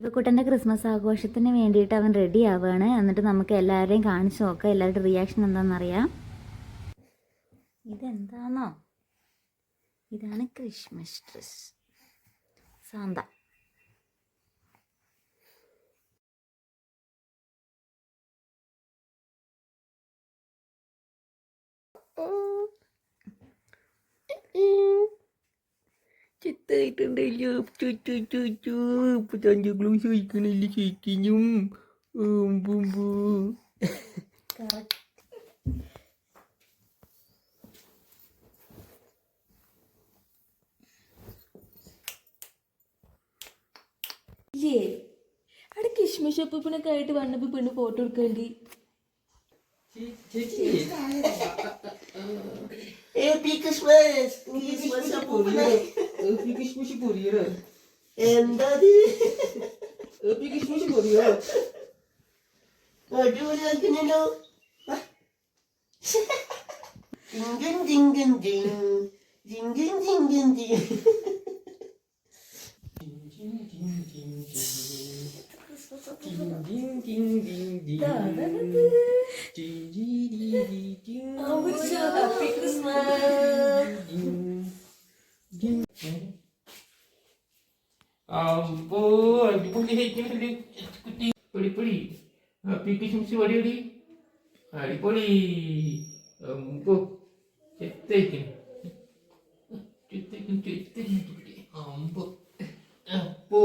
ഇവക്കുട്ടന്റെ Christmas ആഘോഷത്തിന് വേണ്ടിയിട്ട് അവൻ റെഡി ആവുകയാണ് എന്നിട്ട് നമുക്ക് എല്ലാവരെയും കാണിച്ചു നോക്കാം. എല്ലാവരുടെ റിയാക്ഷൻ എന്താണെന്നറിയാം. ഇതെന്താണോ ഇതാണ് ക്രിസ്മസ് ഡ്രസ് സാന്ത. ചെത്തായിട്ടുണ്ടല്ലോ ഇപ്പൊ തഞ്ചകളും ചോദിക്കണില്ല ചോദിക്കഞ്ഞും ബുംബു ഇല്ലേ അവിടെ കിഷ്മിഷ് ഒപ്പിനൊക്കെ ആയിട്ട് വന്നപ്പോ പെണ്ണ് ഫോട്ടോ എടുക്കണ്ടി ഹാപ്പി ക്രിസ്മസ് ക്രിസ്മസ് അപ്പൂപ്പനെ കിഷ്മിഷ് പൊരിയറ എന്താ ഏപ്പി കിഷ്മിഷ് പൊരിയോ അടിപൊളി ആക്കുന്നല്ലോ ജിങ്കൻ ജിങ്കൻ ജിങ് ജിങ്കൻ ജിങ്കൻ ജിങ് ഹാപ്പി ക്രിസ്മസ് അമ്പോ അടിപൊളി കഴിക്കുന്നുണ്ട് കുട്ടി പൊടി പൊടി ഹാപ്പി കിഷ്മിഷ് പൊടിയൊടി അടിപൊളി അമ്പോ ചെത്തയക്കുന്നു ചെത്തയക്കുന്നു ചെത്തയക്കുന്നു അമ്പോ അപ്പോ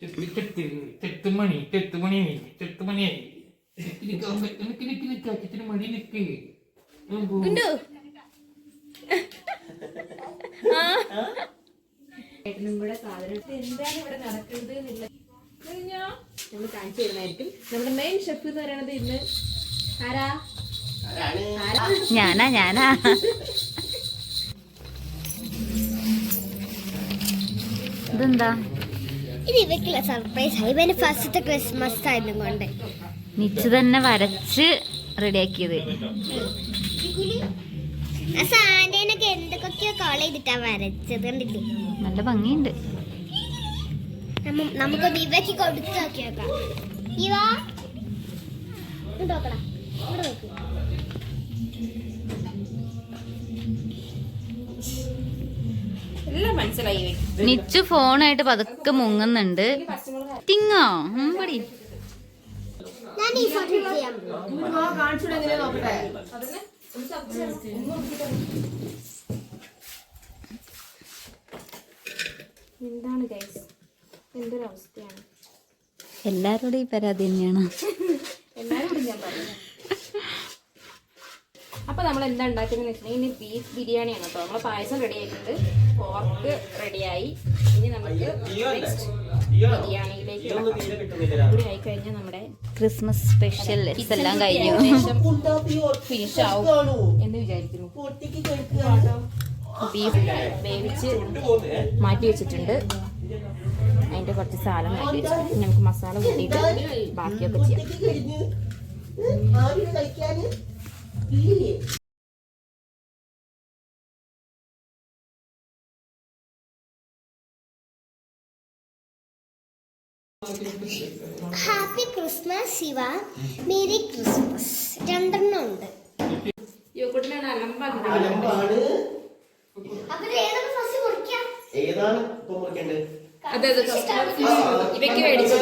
ചെത്ത് ചെത്ത് ചെത്തുമണി ചെത്തുമണി ചെത്തുമണിയായി നിൽക്കാൻ പറ്റും നിൽക്ക് നിൽക്ക് നിൽക്ക് അച്ഛന് മടി നിൽക്ക് അമ്പോ ഏട്ടനും കൂടെ സാധനം എന്താണ് ഇവിടെ നടക്കുന്നത് നമ്മൾ കാണിച്ചു തരുന്നതായിരിക്കും. നമ്മുടെ മെയിൻ ഷെഫ് എന്ന് പറയണത് ഇന്ന് ആരാ? ഞാനാ ഞാനാ. ഇതെന്താ? ഇത് ഇവയ്ക്കുള്ള സർപ്രൈസ് ആയി. ഇവന് ഫസ്റ്റത്തെ ക്രിസ്മസ് ആയിരുന്നു കൊണ്ട്. നിച്ച് തന്നെ വരച്ച് റെഡിയാക്കിയത്. ആക്കിയത് സാന്റേനൊക്കെ എന്തൊക്കെയോ കോൾ ചെയ്തിട്ടാ വരച്ചത് കണ്ടില്ലേ? നല്ല ഭംഗിയുണ്ട്. കൊടുത്തു ഇവ നോക്കടാ. നോക്ക്. നിച്ചു ഫോണായിട്ട് പതുക്കെ മുങ്ങുന്നുണ്ട്. തിങ്ങോ? പടി. ഞാൻ ഈ ഫോട്ടോ ചെയ്യാൻ പോകും എന്താണ് ഗൈസ് എന്തൊരു അവസ്ഥയാണ് എല്ലാരോടും ഈ പരാതി തന്നെയാണ്. എല്ലാവരോടും ഞാൻ പറഞ്ഞു അപ്പൊ നമ്മൾ എന്താ ഉണ്ടാക്കുന്നത് വെച്ചിട്ടുണ്ടെങ്കിൽ ഇനി ബീഫ് ബിരിയാണിയാണ് കേട്ടോ. നമ്മളെ പായസം റെഡി ആയിട്ടുണ്ട്. പോർക്ക് റെഡിയായി ഇനി നമുക്ക് നെക്സ്റ്റ് ബിരിയാണിയിലേക്ക്. കൂടി ആയി കഴിഞ്ഞാൽ നമ്മുടെ ക്രിസ്മസ് സ്പെഷ്യൽ എല്ലാം കഴിഞ്ഞു. ഫിനിഷ് ആവും എന്ന് വിചാരിക്കുന്നു. ബീഫ് വേവിച്ച് മാറ്റി വെച്ചിട്ടുണ്ട്. അതിന്റെ കുറച്ച് സാധനം മാറ്റി വെച്ചിട്ട് നമുക്ക് മസാല കൂട്ടിയിട്ട് ബാക്കിയൊക്കെ ചെയ്യാം. Happy Christmas Shiva merry Christmas രണ്ടെണ്ണം ഉണ്ട്. അലമ്പാണ്. അപ്പൊ ഇത് ഏതാണ് ഇപ്പൊ മുറിക്കേണ്ടത്? ഇവയ്ക്ക് മേടിച്ചു.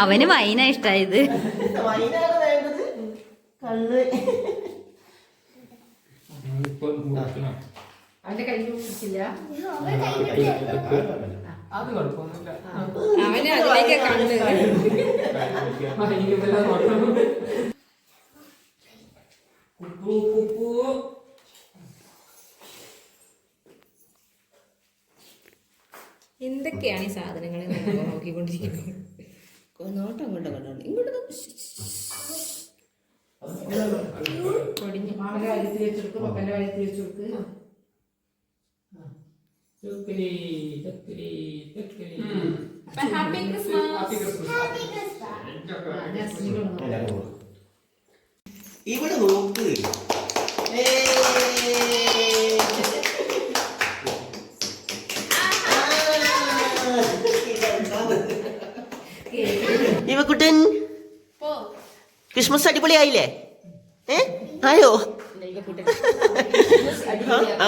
അവന് വൈന ഇഷ്ടായത് അവന്റെ കയ്യിൽ പിടിച്ചില്ല കൈ കിട്ടിയ അത് കുഴപ്പമൊന്നുമില്ല. അവന് അതിലേക്ക് കണ്ണ് കുപ്പു കുപ്പു എന്തൊക്കെയാണ് ഈ സാധനങ്ങൾ നോക്കിക്കൊണ്ടിരിക്കുന്നത്? നോട്ടം അങ്ങോട്ട് കണ്ടോണ്ട് ഇങ്ങോട്ട് പൊടിഞ്ഞു. മാമന്റെ കാര്യത്തിൽ വെച്ചെടുക്കും മക്കന്റെ ചക്കരി ചക്കരി ഹാപ്പി ക്രിസ്മസ് ഇവിടെ നോക്ക് ഇവക്കുട്ടൻ ക്രിസ്മസ് അടിപൊളിയായില്ലേ? ഏ? ആയോ? ആ.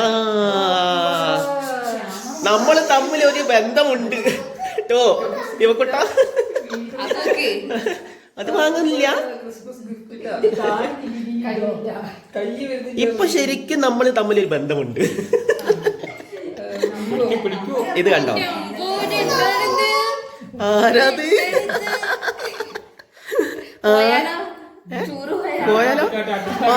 നമ്മൾ തമ്മിൽ ഒരു ബന്ധമുണ്ട്. കേട്ടോ ഇവക്കുട്ട അത് വാങ്ങുന്നില്ല. ഇപ്പൊ ശരിക്കും നമ്മൾ തമ്മിൽ ഒരു ബന്ധമുണ്ട്. ഇത് കണ്ടോ? ആരാത്? ആ. പോയാലോ? ആ.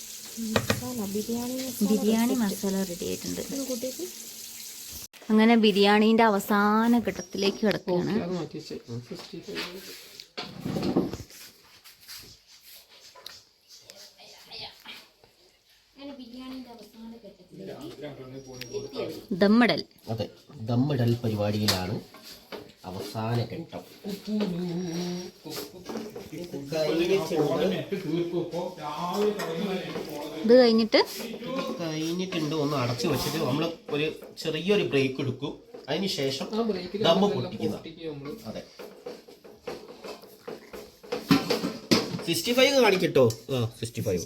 ബിരിയാണി മസാല റെഡി ആയിട്ടുണ്ട്. അങ്ങനെ ബിരിയാണിന്റെ അവസാന ഘട്ടത്തിലേക്ക് കിടക്കുകയാണ്. ദമ്മിടൽ. അതെ ദമ്മിടൽ പരിപാടിയിലാണ് അവസാന ഘട്ടം ഇത് കഴിഞ്ഞിട്ട്? കഴിഞ്ഞിട്ടുണ്ട്. ഒന്ന് അടച്ചു വെച്ചിട്ട് നമ്മൾ ഒരു ചെറിയൊരു ബ്രേക്ക് എടുക്കും. അതിന് ശേഷം ദമ്മ് പൊട്ടിക്കുന്ന. അതെ. സിക്സ്റ്റി ഫൈവ് കാണിക്കട്ടോ. ആ സിക്സ്റ്റി ഫൈവ്.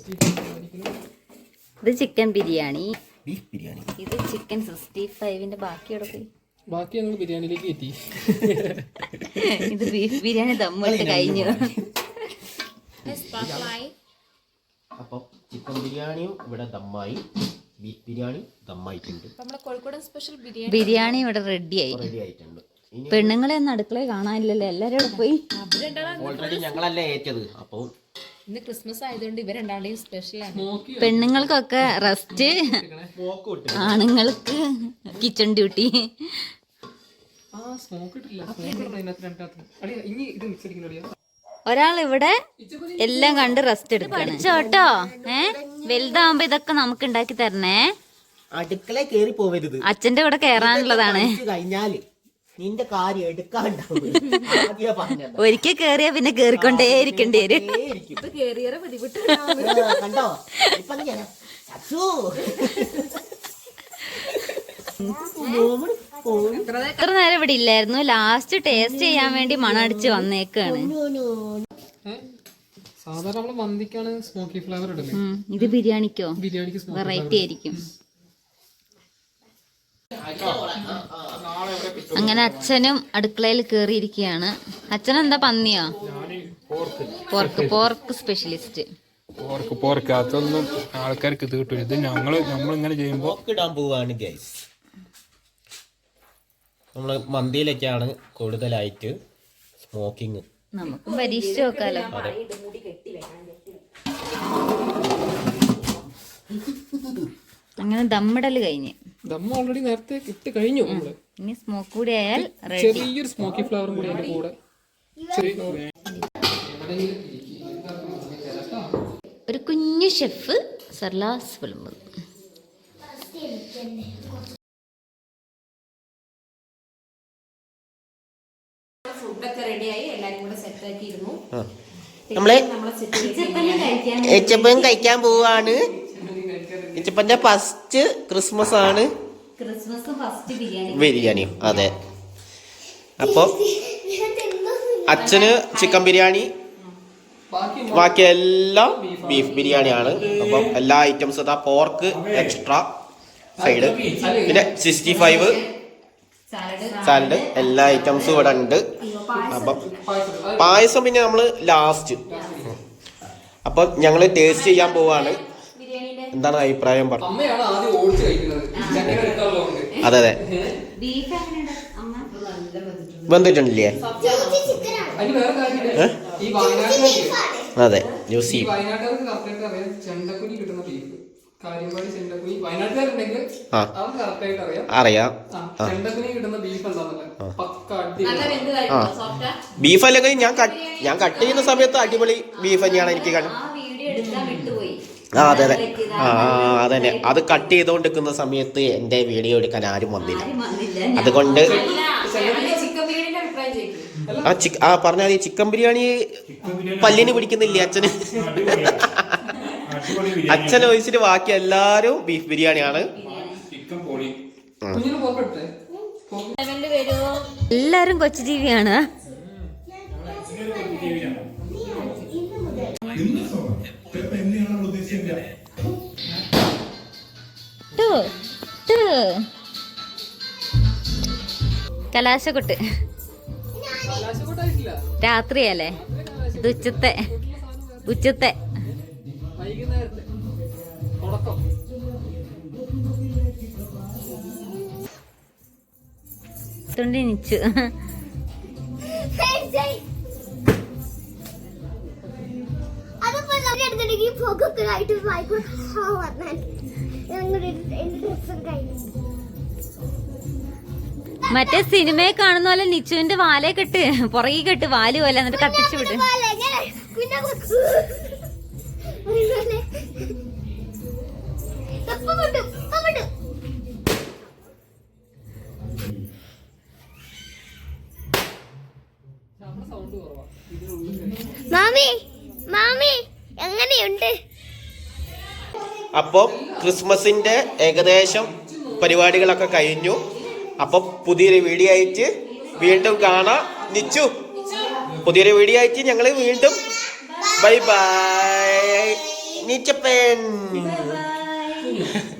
ഇത് ചിക്കൻ ബിരിയാണി. ബീഫ് ബിരിയാണി. ഇത് ചിക്കൻ സിക്സ്റ്റി ഫൈവിന്റെ ബാക്കി എടുക്കും പോയി? ബാക്കി ഞങ്ങൾ ബിരിയാണിയിലേക്ക് എത്തി. ഇത് ബീഫ് ബിരിയാണി ദമ്മിട്ട് കഴിഞ്ഞു. അപ്പം ചിക്കൻ ബിരിയാണിയും ഇവിടെ ദമ്മായി ബീഫ് ബിരിയാണി ദമ്മായിട്ടുണ്ട്. കോഴിക്കോടൻ സ്പെഷ്യൽ ബിരിയാണി ബിരിയാണി ഇവിടെ റെഡിയായി റെഡി ആയിട്ടുണ്ട്. ഇനി പെണ്ണുങ്ങളെ ഒന്നും അടുക്കളയിൽ കാണാനില്ലല്ലോ? എല്ലാരും അവിടെ പോയി. ഓൾറെഡി ഞങ്ങളല്ലേ ഏറ്റത്. അപ്പോൾ ഇന്ന് ക്രിസ്മസ് ആയതുകൊണ്ട് ഇവർ രണ്ടാളുടെയും സ്പെഷ്യലാണ് പെണ്ണുങ്ങൾക്കൊക്കെ റെസ്റ്റ് ആണുങ്ങൾക്ക് കിച്ചൺ ഡ്യൂട്ടി ആ സ്മോക്ക് ഇട്ടില്ല സ്മോക്ക് അതിനകത്ത് രണ്ടാമത്തെ അടിയാ ഇനി ഇത് മിക്സ് ഒരാൾ ഇവിടെ എല്ലാം കണ്ട് റെസ്റ്റ് എടുക്കണം. പഠിച്ചോട്ടോ ഏ? വലുതാവുമ്പോ ഇതൊക്കെ നമുക്ക് ഉണ്ടാക്കി തരണേ. അടുക്കള കേറി പോവരുത്. അച്ഛന്റെ കൂടെ കേറാനുള്ളതാണ്. കഴിഞ്ഞാൽ നിന്റെ കാര്യം എടുക്കാണ്ടാവും. ഒരിക്കൽ കേറിയാ പിന്നെ കേറിക്കൊണ്ടേ ഇരിക്കേണ്ടി വരും. കണ്ടോ? ഇപ്പൊ എത്ര നേരം ഇവിടെ ഇല്ലായിരുന്നു. ലാസ്റ്റ് ടേസ്റ്റ് ചെയ്യാൻ വേണ്ടി മണടിച്ച് വന്നേക്കാണ്. സാധാരണ നമ്മൾ മന്തിക്കാണ് സ്മോക്കി ഫ്ലേവർ ഇത് ബിരിയാണിക്കോ? ബിരിയാണിക്ക് സ്മോക്കി വെറൈറ്റി ആയിരിക്കും. അങ്ങനെ അച്ഛനും അടുക്കളയിൽ കേറിയിരിക്കുകയാണ്. അച്ഛൻ എന്താ പന്നിയോ? Pork pork specialist pork pork അതൊന്നും ആൾക്കാർക്ക് ഇത് കിട്ടില്ല ഇത് ഞങ്ങൾ നമ്മളിങ്ങനെ ചെയ്യുമ്പോ സ്മോക്ക് ഇടാൻ പോവാണ് ഗൈസ് നമ്മൾ മന്തിയിലൊക്കെയാണ് കൂടുതലായിട്ട് സ്മോക്കിങ് നമുക്കും പരീക്ഷിച്ച് നോക്കാലോ. അങ്ങനെ ദമ്മിടൽ കഴിഞ്ഞ്. ദമ്മ ഓൾറെഡി നേരത്തെ ഇട്ട് കഴിഞ്ഞു നമ്മൾ. ഇനി സ്മോക്ക് കൂടി ആയാൽ റെഡി ചെറിയൊരു സ്മോക്കി ഫ്ലവർ കൂടി അതിന്റെ കൂടെ ചെറിയ ഒരു കുഞ്ഞു ഷെഫ് സർലാസ് വിളമ്പ്. റെഡിയായി എല്ലാരും കൂടെ സെറ്റ് ആക്കിയിരുന്നു നമ്മൾ ഏച്ചപ്പൻ കഴിക്കാൻ പോവാണ്. ഏച്ചപ്പന്റെ ഫസ്റ്റ് ക്രിസ്മസ് ആണ് ക്രിസ്മസ് ഫസ്റ്റ് ബിരിയാണി. ബിരിയാണി. അതെ. അപ്പോ അച്ഛന് ചിക്കൻ ബിരിയാണി. ബാക്കി എല്ലാം ബീഫ് ബിരിയാണിയാണ്. അപ്പം എല്ലാ ഐറ്റംസ് ഇതാ പോർക്ക് എക്സ്ട്രാ സൈഡ് പിന്നെ സിക്സ്റ്റി ഫൈവ് സാലഡ് എല്ലാ ഐറ്റംസും ഇവിടെ ഉണ്ട്. അപ്പം പായസം പിന്നെ നമ്മൾ ലാസ്റ്റ് അപ്പം ഞങ്ങൾ ടേസ്റ്റ് ചെയ്യാൻ പോവാണ്. എന്താണ് അഭിപ്രായം പറഞ്ഞു അതെ അതെ. വന്നിട്ടുണ്ടല്ലേ അതെ ജ്യൂസി. കിട്ടുന്ന ചെണ്ടക്കുനി വയനാട്ടുകാരുണ്ടെങ്കിൽ. അവർക്ക് കറക്റ്റായിട്ട് അറിയാം. അറിയാം. ചെണ്ടക്കുനി കിട്ടുന്ന ബീഫ് എന്താന്നല്ലേ? പക്ക ബീഫ് അല്ലെങ്കിൽ ഞാൻ കട്ട് ഞാൻ കട്ട് ചെയ്യുന്ന സമയത്ത് അടിപൊളി ബീഫ് തന്നെയാണ് എനിക്ക് കാണും ആ വീഡിയോ എടുക്കാൻ വിട്ടുപോയി. ആ അതെ അതെ. ആ ആ, അതന്നെ. അത് കട്ട് ചെയ്തുകൊണ്ടിരിക്കുന്ന സമയത്ത് എന്റെ വീഡിയോ എടുക്കാൻ ആരും വന്നില്ല. അതുകൊണ്ട് ആ ചിക്ക ആ പറഞ്ഞാൽ ഈ ചിക്കൻ ബിരിയാണി പല്ലിന് പിടിക്കുന്നില്ലേ അച്ഛന്? അച്ഛൻ ഒഴിച്ചിട്ട് ബാക്കി എല്ലാരും ബീഫ് ബിരിയാണിയാണ്. എല്ലാരും കൊച്ചു ജീവിയാണ്. കലാശക്കുട്ട് രാത്രിയല്ലേ? ഇത് ഉച്ചത്തെ. ഉച്ചത്തെ. ഡ്രസ്സും കഴിഞ്ഞു മറ്റേ സിനിമയെ കാണുന്ന പോലെ നിച്ചുവിന്റെ വാലേ കെട്ട് പുറകെ കെട്ട് വാൽ പോലെ എന്നിട്ട് കത്തിച്ചു വിട്ടും മാമി മാമി എങ്ങനെയുണ്ട്? അപ്പോൾ ക്രിസ്മസിന്റെ ഏകദേശം പരിപാടികളൊക്കെ കഴിഞ്ഞു. അപ്പോൾ പുതിയൊരു വീഡിയോ ആയിട്ട് വീണ്ടും കാണാം. നിച്ചു പുതിയൊരു വീഡിയോ ആയിട്ട് ഞങ്ങൾ വീണ്ടും. Bye bye. നിച്ചപ്പൻ. you.